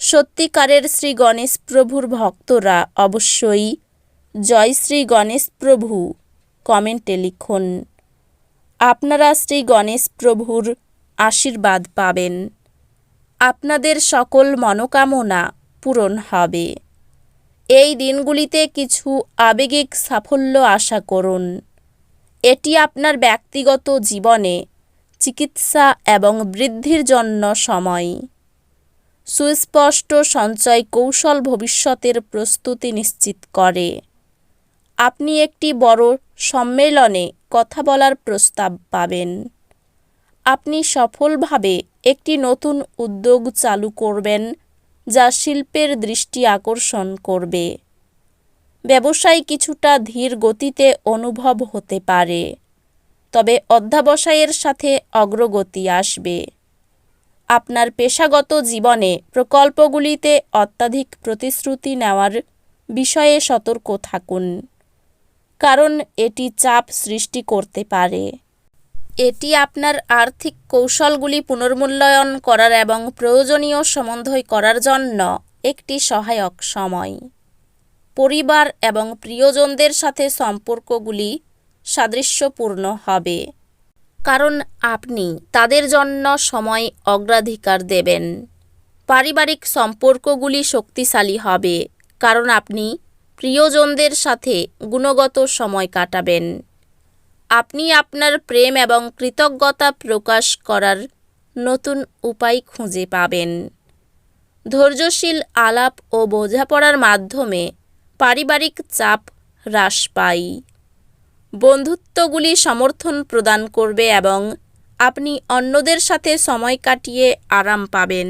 সত্যিকারের শ্রী গণেশ প্রভুর ভক্তরা অবশ্যই জয় শ্রী গণেশ প্রভু কমেন্টে লিখুন। আপনারা শ্রী গণেশ প্রভুর আশীর্বাদ পাবেন। আপনাদের সকল মনোকামনা পূরণ হবে। এই দিনগুলিতে কিছু আবেগিক সাফল্য আশা করুন। এটি আপনার ব্যক্তিগত জীবনে চিকিৎসা এবং বৃদ্ধির জন্য সময়। সুস্পষ্ট সঞ্চয় কৌশল ভবিষ্যতের প্রস্তুতি নিশ্চিত করে। আপনি একটি বড় সম্মেলনে কথা বলার প্রস্তাব পাবেন। আপনি সফলভাবে একটি নতুন উদ্যোগ চালু করবেন, যা শিল্পের দৃষ্টি আকর্ষণ করবে। ব্যবসায় কিছুটা ধীর গতিতে অনুভব হতে পারে, তবে অধ্যাবসায়ের সাথে অগ্রগতি আসবে। আপনার পেশাগত জীবনে প্রকল্পগুলিতে অত্যাধিক প্রতিশ্রুতি নেওয়ার বিষয়ে সতর্ক থাকুন, কারণ এটি চাপ সৃষ্টি করতে পারে। এটি আপনার আর্থিক কৌশলগুলি পুনর্মূল্যায়ন করার এবং প্রয়োজনীয় সমন্বয় করার জন্য একটি সহায়ক সময়। পরিবার এবং প্রিয়জনদের সাথে সম্পর্কগুলি সাদৃশ্যপূর্ণ হবে। কারণ আপনি তাদের জন্য সময় অগ্রাধিকার দেবেন। পারিবারিক সম্পর্কগুলি শক্তিশালী হবে, কারণ আপনি প্রিয়জনদের সাথে গুণগত সময় কাটাবেন। আপনি আপনার প্রেম এবং কৃতজ্ঞতা প্রকাশ করার নতুন উপায় খুঁজে পাবেন। ধৈর্যশীল আলাপ ও বোঝাপড়ার মাধ্যমে পারিবারিক চাপ হ্রাস পায়। বন্ধুত্বগুলি সমর্থন প্রদান করবে এবং আপনি অন্যদের সাথে সময় কাটিয়ে আরাম পাবেন।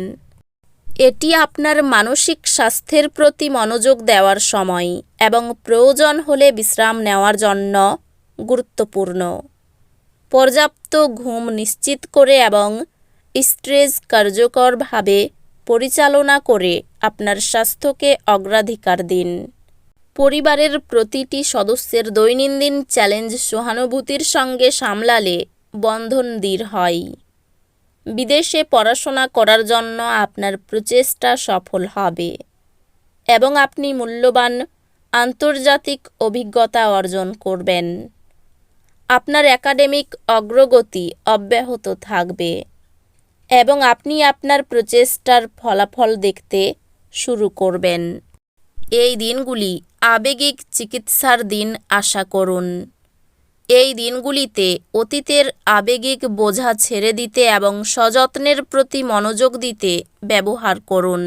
এটি আপনার মানসিক স্বাস্থ্যের প্রতি মনোযোগ দেওয়ার সময় এবং প্রয়োজন হলে বিশ্রাম নেওয়ার জন্য গুরুত্বপূর্ণ। পর্যাপ্ত ঘুম নিশ্চিত করে এবং স্ট্রেস কার্যকরভাবে পরিচালনা করে আপনার স্বাস্থ্যকে অগ্রাধিকার দিন। পরিবারের প্রতিটি সদস্যের দৈনন্দিন চ্যালেঞ্জ সহানুভূতির সঙ্গে সামলালে বন্ধন দৃঢ় হয়। বিদেশে পড়াশোনা করার জন্য আপনার প্রচেষ্টা সফল হবে এবং আপনি মূল্যবান আন্তর্জাতিক অভিজ্ঞতা অর্জন করবেন। আপনার একাডেমিক অগ্রগতি অব্যাহত থাকবে এবং আপনি আপনার প্রচেষ্টার ফলাফল দেখতে শুরু করবেন। এই দিনগুলি আবেগিক চিকিৎসার দিন আশা করুন। এই দিনগুলিতে অতীতের আবেগিক বোঝা ছেড়ে দিতে এবং সযত্নের প্রতি মনোযোগ দিতে ব্যবহার করুন।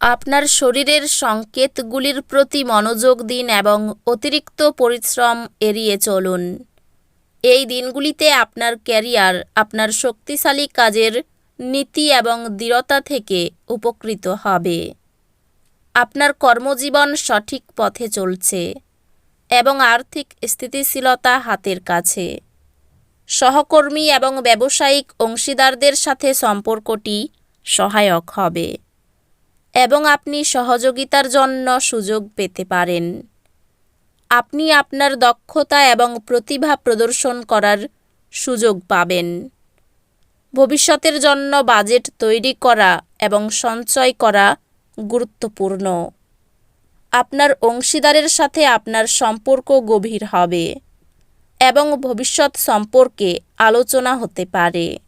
আপনার শরীরের সংকেতগুলির প্রতি মনোযোগ দিন এবং অতিরিক্ত পরিশ্রম এড়িয়ে চলুন। এই দিনগুলিতে আপনার ক্যারিয়ার, আপনার শক্তিশালী কাজের নীতি এবং দৃঢ়তা থেকে উপকৃত হবে। আপনার কর্মজীবন সঠিক পথে চলছে এবং আর্থিক স্থিতিশীলতা হাতের কাছে। সহকর্মী এবং ব্যবসায়িক অংশীদারদের সাথে সম্পর্কটি সহায়ক হবে এবং আপনি সহযোগিতার জন্য সুযোগ পেতে পারেন। আপনি আপনার দক্ষতা এবং প্রতিভা প্রদর্শন করার সুযোগ পাবেন। ভবিষ্যতের জন্য বাজেট তৈরি করা এবং সঞ্চয় করা গুরুত্বপূর্ণ। আপনার অংশীদারের সাথে আপনার সম্পর্ক গভীর হবে এবং ভবিষ্যৎ সম্পর্কে আলোচনা হতে পারে।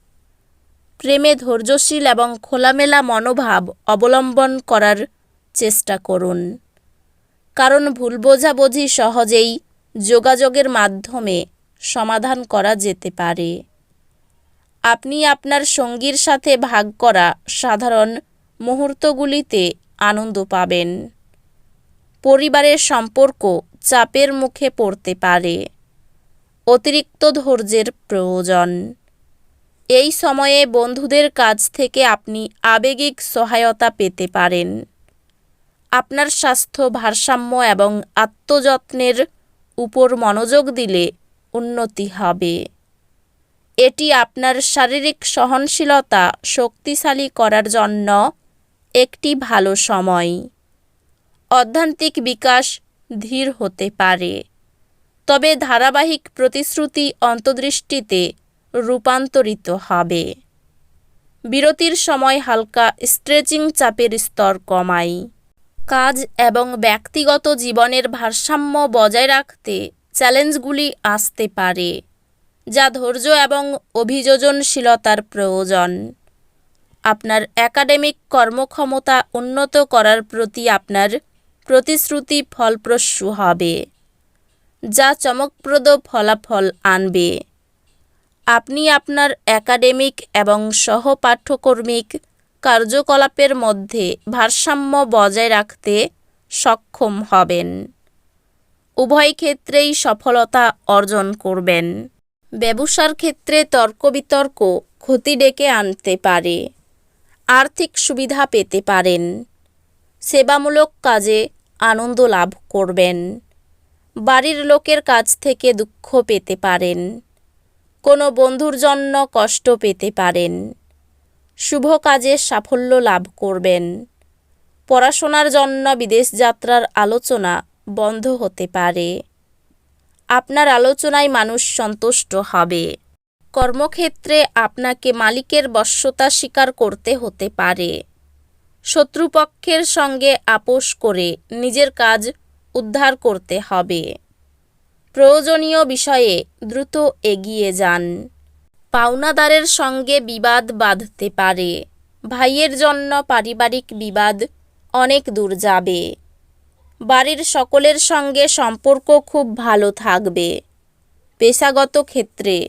প্রেমে ধৈর্যশীল এবং খোলামেলা মনোভাব অবলম্বন করার চেষ্টা করুন। কারণ ভুল বোঝাবুঝি সহজেই যোগাযোগের মাধ্যমে সমাধান করা যেতে পারে। আপনি আপনার সঙ্গীর সাথে ভাগ করা সাধারণ মুহূর্তগুলিতে আনন্দ পাবেন। পরিবারের সম্পর্ক চাপের মুখে পড়তে পারে। অতিরিক্ত ধৈর্যের প্রয়োজন। এই সময়ে বন্ধুদের কাছ থেকে আপনি আবেগিক সহায়তা পেতে পারেন। আপনার স্বাস্থ্য ভারসাম্য এবং আত্মযত্নের উপর মনোযোগ দিলে উন্নতি হবে। এটি আপনার শারীরিক সহনশীলতা শক্তিশালী করার জন্য একটি ভালো সময়। অধ্যান্তিক বিকাশ ধীর হতে পারে। তবে ধারাবাহিক প্রতিশ্রুতি অন্তর্দৃষ্টিতে রূপান্তরিত হবে। বিরতির সময় হালকা স্ট্রেচিং চাপের স্তর কমায় কাজ এবং ব্যক্তিগত জীবনের ভারসাম্য বজায় রাখতে চ্যালেঞ্জগুলি আসতে পারে, যা ধৈর্য এবং অভিযোজনশীলতার প্রয়োজন। আপনার একাডেমিক কর্মক্ষমতা উন্নত করার প্রতি আপনার প্রতিশ্রুতি ফলপ্রসূ হবে, যা চমকপ্রদ ফলাফল আনবে। আপনি আপনার একাডেমিক এবং সহপাঠ্যকর্মিক কার্যকলাপের মধ্যে ভারসাম্য বজায় রাখতে সক্ষম হবেন। উভয় ক্ষেত্রেই সফলতা অর্জন করবেন। ব্যবসার ক্ষেত্রে তর্ক বিতর্ক ক্ষতি ডেকে আনতে পারে। আর্থিক সুবিধা পেতে পারেন। সেবামূলক কাজে আনন্দ লাভ করবেন। বাড়ির লোকের কাছ থেকে দুঃখ পেতে পারেন। কোনো বন্ধুর জন্য কষ্ট পেতে পারেন। শুভ কাজে সাফল্য লাভ করবেন। পড়াশোনার জন্য বিদেশ যাত্রার আলোচনা বন্ধ হতে পারে। আপনার আলোচনায় মানুষ সন্তুষ্ট হবে। কর্মক্ষেত্রে আপনাকে মালিকের বশ্যতা স্বীকার করতে হতে পারে। শত্রুপক্ষের সঙ্গে আপোষ করে নিজের কাজ উদ্ধার করতে হবে। প্রয়োজনীয় বিষয়ে দ্রুত এগিয়ে যান। পাওনাদারের সঙ্গে বিবাদ বাঁধতে পারে। ভাইয়ের জন্য পারিবারিক বিবাদ অনেক দূর যাবে। বাড়ির সকলের সঙ্গে সম্পর্ক খুব ভালো থাকবে। পেশাগত ক্ষেত্রে